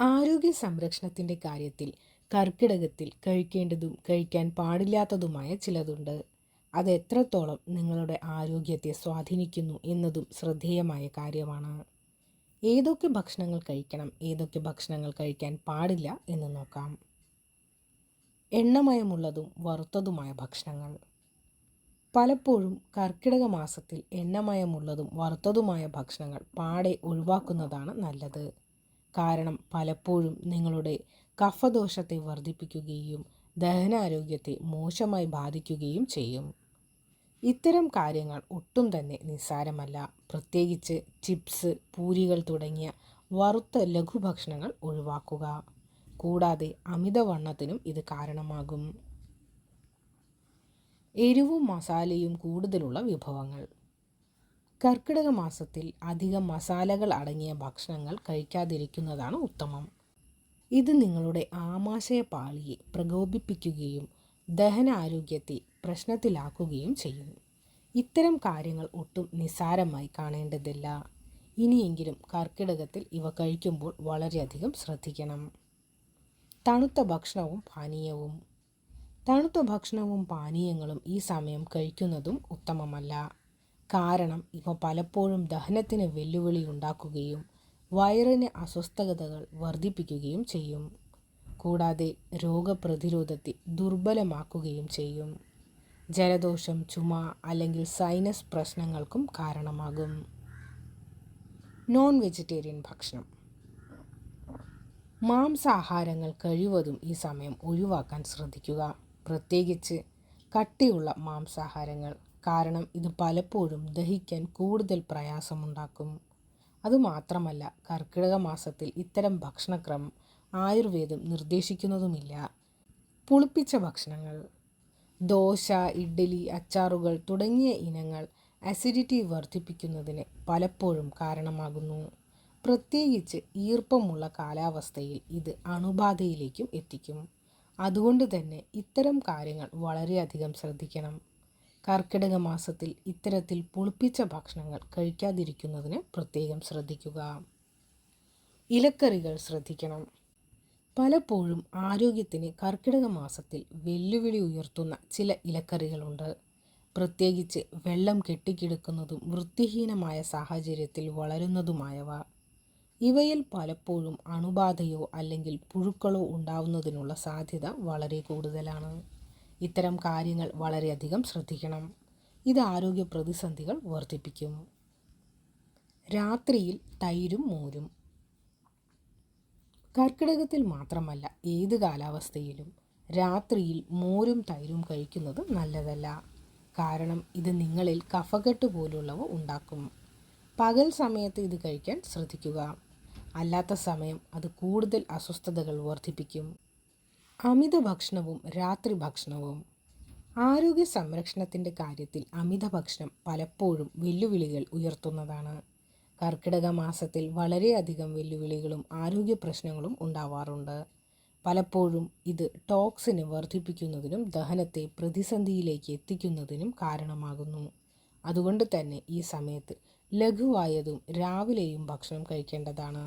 ആരോഗ്യ സംരക്ഷണത്തിന്റെ കാര്യത്തിൽ കർക്കിടകത്തിൽ കഴിക്കേണ്ടതും കഴിക്കാൻ പാടില്ലാത്തതുമായ ചിലതുണ്ട്. അത് എത്രത്തോളം നിങ്ങളുടെ ആരോഗ്യത്തെ സ്വാധീനിക്കുന്നു എന്നതും ശ്രദ്ധേയമായ കാര്യമാണ്. ഏതൊക്കെ ഭക്ഷണങ്ങൾ കഴിക്കണം ഏതൊക്കെ ഭക്ഷണങ്ങൾ കഴിക്കാൻ പാടില്ല എന്ന് നോക്കാം. എണ്ണമയമുള്ളതും വറുത്തതുമായ ഭക്ഷണങ്ങൾ. പലപ്പോഴും കർക്കിടക മാസത്തിൽ എണ്ണമയമുള്ളതും വറുത്തതുമായ ഭക്ഷണങ്ങൾ പാടെ ഒഴിവാക്കുന്നതാണ് നല്ലത്. കാരണം പലപ്പോഴും നിങ്ങളുടെ കഫദോഷത്തെ വർദ്ധിപ്പിക്കുകയും ദഹനാരോഗ്യത്തെ മോശമായി ബാധിക്കുകയും ചെയ്യും. ഇത്തരം കാര്യങ്ങൾ ഒട്ടും തന്നെ നിസ്സാരമല്ല. പ്രത്യേകിച്ച് ചിപ്സ് പൂരികൾ തുടങ്ങിയ വറുത്ത ലഘുഭക്ഷണങ്ങൾ ഒഴിവാക്കുക. കൂടാതെ അമിതവണ്ണത്തിനും ഇത് കാരണമാകും. എരിവും മസാലയും കൂടുതലുള്ള വിഭവങ്ങൾ. കർക്കിടക മാസത്തിൽ അധികം മസാലകൾ അടങ്ങിയ ഭക്ഷണങ്ങൾ കഴിക്കാതിരിക്കുന്നതാണ് ഉത്തമം. ഇത് നിങ്ങളുടെ ആമാശയ പാളിയെ പ്രകോപിപ്പിക്കുകയും ദഹനാരോഗ്യത്തെ പ്രശ്നത്തിലാക്കുകയും ചെയ്യും ഇത്തരം കാര്യങ്ങൾ ഒട്ടും നിസ്സാരമായി കാണേണ്ടതില്ല. ഇനിയെങ്കിലും കർക്കിടകത്തിൽ ഇവ കഴിക്കുമ്പോൾ വളരെയധികം ശ്രദ്ധിക്കണം. തണുത്ത ഭക്ഷണവും പാനീയവും. തണുത്ത ഭക്ഷണവും പാനീയങ്ങളും ഈ സമയം കഴിക്കുന്നതും ഉത്തമമല്ല. കാരണം ഇവ പലപ്പോഴും ദഹനത്തിന് വെല്ലുവിളി ഉണ്ടാക്കുകയും വയറിന് അസ്വസ്ഥതകൾ വർദ്ധിപ്പിക്കുകയും ചെയ്യും. കൂടാതെ രോഗപ്രതിരോധത്തെ ദുർബലമാക്കുകയും ചെയ്യും. ജലദോഷം ചുമ അല്ലെങ്കിൽ സൈനസ് പ്രശ്നങ്ങൾക്കും കാരണമാകും. നോൺ വെജിറ്റേറിയൻ ഭക്ഷണം. മാംസാഹാരങ്ങൾ കഴിവതും ഈ സമയം ഒഴിവാക്കാൻ ശ്രദ്ധിക്കുക. പ്രത്യേകിച്ച് കട്ടിയുള്ള മാംസാഹാരങ്ങൾ കാരണം ഇത് പലപ്പോഴും ദഹിക്കാൻ കൂടുതൽ പ്രയാസമുണ്ടാക്കും. അതുമാത്രമല്ല കർക്കിടക മാസത്തിൽ ഇത്തരം ഭക്ഷണക്രമം ആയുർവേദം നിർദ്ദേശിക്കുന്നതുമില്ല. പുളിപ്പിച്ച ഭക്ഷണങ്ങൾ ദോശ ഇഡ്ഡലി അച്ചാറുകൾ തുടങ്ങിയ ഇനങ്ങൾ അസിഡിറ്റി വർദ്ധിപ്പിക്കുന്നതിന് പലപ്പോഴും കാരണമാകുന്നു. പ്രത്യേകിച്ച് ഈർപ്പമുള്ള കാലാവസ്ഥയിൽ ഇത് അണുബാധയിലേക്കും എത്തിക്കും. അതുകൊണ്ട് തന്നെ ഇത്തരം കാര്യങ്ങൾ വളരെയധികം ശ്രദ്ധിക്കണം. കർക്കിടക മാസത്തിൽ ഇത്തരത്തിൽ പുളിപ്പിച്ച ഭക്ഷണങ്ങൾ കഴിക്കാതിരിക്കുന്നതിന് പ്രത്യേകം ശ്രദ്ധിക്കുക. ഇലക്കറികൾ ശ്രദ്ധിക്കണം. പലപ്പോഴും ആരോഗ്യത്തിന് കർക്കിടക മാസത്തിൽ വെല്ലുവിളി ഉയർത്തുന്ന ചില ഇലക്കറികളുണ്ട്. പ്രത്യേകിച്ച് വെള്ളം കെട്ടിക്കിടക്കുന്നതും വൃത്തിഹീനമായ സാഹചര്യത്തിൽ വളരുന്നതുമായവ. ഇവയിൽ പലപ്പോഴും അണുബാധയോ അല്ലെങ്കിൽ പുഴുക്കളോ ഉണ്ടാവുന്നതിനുള്ള സാധ്യത വളരെ കൂടുതലാണ്. ഇത്തരം കാര്യങ്ങൾ വളരെയധികം ശ്രദ്ധിക്കണം. ഇത് ആരോഗ്യ പ്രതിസന്ധികൾ വർദ്ധിപ്പിക്കും. രാത്രിയിൽ തൈരും മോരും. കർക്കിടകത്തിൽ മാത്രമല്ല ഏത് കാലാവസ്ഥയിലും രാത്രിയിൽ മോരും തൈരും കഴിക്കുന്നത് നല്ലതല്ല. കാരണം ഇത് നിങ്ങളിൽ കഫകെട്ട് പോലുള്ളവ ഉണ്ടാക്കും. പകൽ സമയത്ത് ഇത് കഴിക്കാൻ ശ്രദ്ധിക്കുക. അല്ലാത്ത സമയം അത് കൂടുതൽ അസ്വസ്ഥതകൾ വർദ്ധിപ്പിക്കും. അമിത ഭക്ഷണവും രാത്രി ഭക്ഷണവും. ആരോഗ്യ സംരക്ഷണത്തിന്റെ കാര്യത്തിൽ അമിത ഭക്ഷണം പലപ്പോഴും വെല്ലുവിളികൾ ഉയർത്തുന്നതാണ്. കർക്കിടക മാസത്തിൽ വളരെയധികം വെല്ലുവിളികളും ആരോഗ്യ പ്രശ്നങ്ങളും ഉണ്ടാവാറുണ്ട്. പലപ്പോഴും ഇത് ടോക്സിന് വർദ്ധിപ്പിക്കുന്നതിനും ദഹനത്തെ പ്രതിസന്ധിയിലേക്ക് എത്തിക്കുന്നതിനും കാരണമാകുന്നു. അതുകൊണ്ട് തന്നെ ഈ സമയത്ത് ലഘുവായതും രാവിലെയും ഭക്ഷണം കഴിക്കേണ്ടതാണ്.